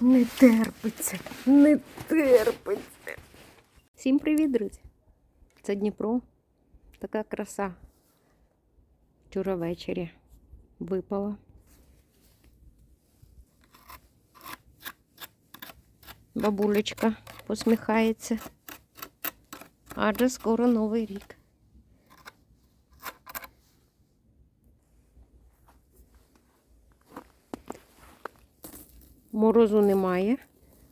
Не терпиться, не терпиться. Всім привіт, друзі! Це Дніпро. Така краса. Вчора ввечері випала. Бабулечка посміхається. Адже скоро новий рік. Морозу немає,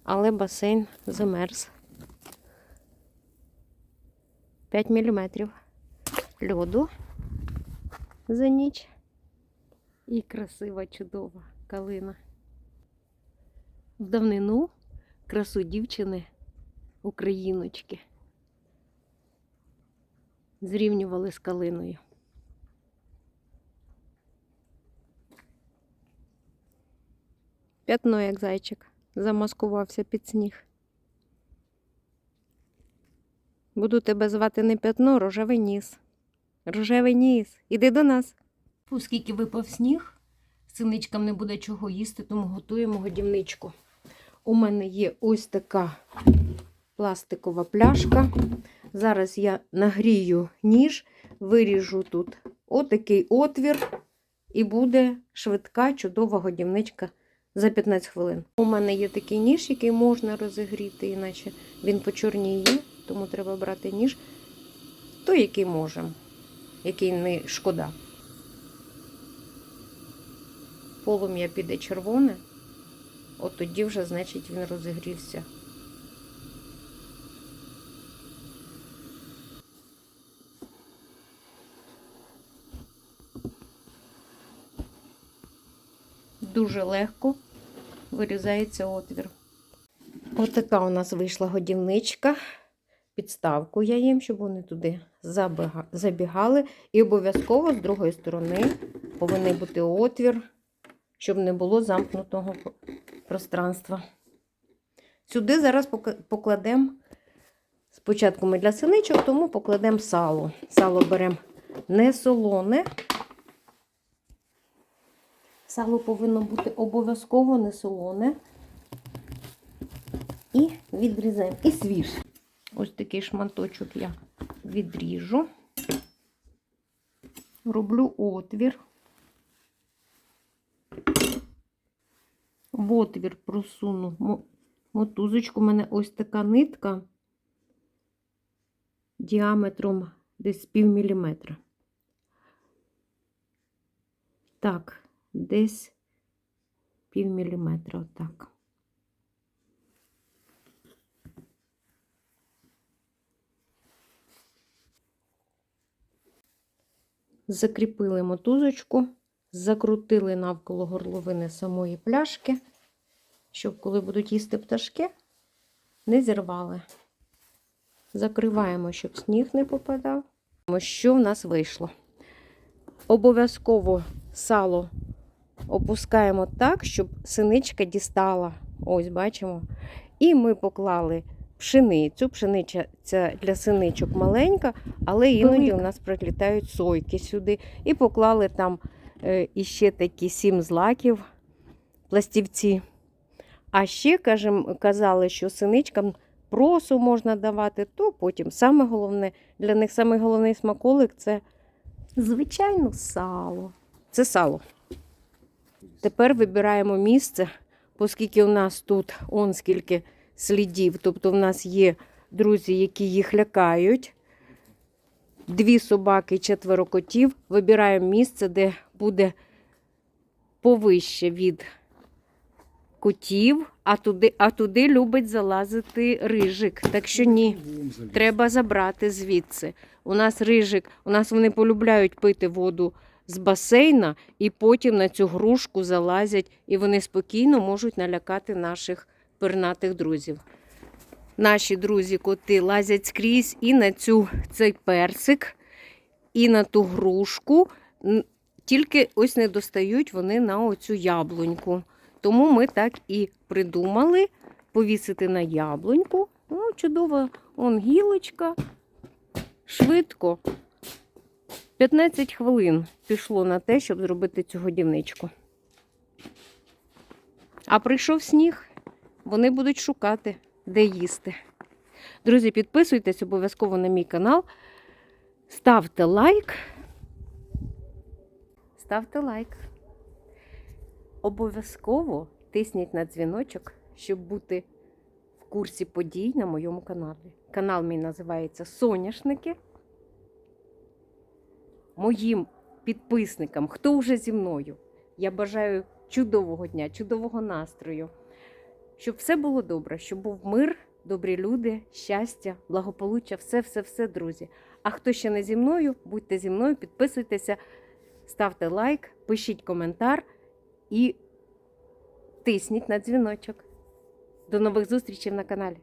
але басейн замерз. 5 мм льоду за ніч. І красива, чудова калина. В давнину красу дівчини, україночки, зрівнювали з калиною. П'ятно, як зайчик, замаскувався під сніг. Буду тебе звати не п'ятно, рожевий ніс. Рожевий ніс, іди до нас. Оскільки випав сніг, синичкам не буде чого їсти, тому готуємо годівничку. У мене є ось така пластикова пляшка. Зараз я нагрію ніж, виріжу тут отакий отвір, і буде швидка, чудова годівничка за 15 хвилин. У мене є такий ніж, який можна розігріти, іначе він почорніє, тому треба брати ніж, той, який можемо, який не шкода. Полум'я піде червоне, от тоді вже, значить, він розігрівся. Дуже легко вирізається отвір. Отака у нас вийшла годівничка. Підставку я їм, щоб вони туди забігали. І обов'язково з другої сторони повинен бути отвір, щоб не було замкнутого пространства. Сюди зараз покладемо, спочатку ми для синичок, тому покладемо сало. Сало беремо не солоне. Сало повинно бути обов'язково не солоне. І відрізаємо. І свіже. Ось такий шматочок я відріжу. Роблю отвір. В отвір просуну мотузочку. У мене ось така нитка діаметром десь пів міліметра. Так, десь пів міліметра, отак. Закріпили мотузочку, закрутили навколо горловини самої пляшки, щоб коли будуть їсти пташки, не зірвали. Закриваємо, щоб сніг не попадав. Що в нас вийшло? Обов'язково сало опускаємо так, щоб синичка дістала. Ось бачимо. І ми поклали пшеницю. Пшениця для синичок маленька, але іноді у нас прилітають сойки сюди. І поклали там е, іще такі сім злаків, пластівці. А ще кажем, казали, що синичкам просу можна давати, то потім саме головне, для них самий головний смаколик це звичайно сало. Це сало. Тепер вибираємо місце, оскільки у нас тут он скільки слідів. Тобто в нас є друзі, які їх лякають. Дві собаки, четверо котів. Вибираємо місце, де буде повище від котів, а туди, а туди любить залазити рижик. Так що ні. Треба забрати звідси. У нас рижик, у нас вони полюбляють пити воду з басейна, і потім на цю грушку залазять, і вони спокійно можуть налякати наших пернатих друзів. Наші друзі-коти лазять скрізь і на цю, цей персик, і на ту грушку. Тільки ось не достають вони на оцю яблуньку. Тому ми так і придумали повісити на яблуньку. Ну, чудова он гілочка. Швидко. 15 хвилин пішло на те, щоб зробити цю годівничку. А прийшов сніг, вони будуть шукати, де їсти. Друзі, підписуйтесь обов'язково на мій канал. Ставте лайк. Ставте лайк. Обов'язково тисніть на дзвіночок, щоб бути в курсі подій на моєму каналі. Канал мій називається Соняшники. Моїм підписникам, хто вже зі мною, я бажаю чудового дня, чудового настрою, щоб все було добре, щоб був мир, добрі люди, щастя, благополуччя, все-все-все, друзі. А хто ще не зі мною, будьте зі мною, підписуйтеся, ставте лайк, пишіть коментар і тисніть на дзвіночок. До нових зустрічей на каналі.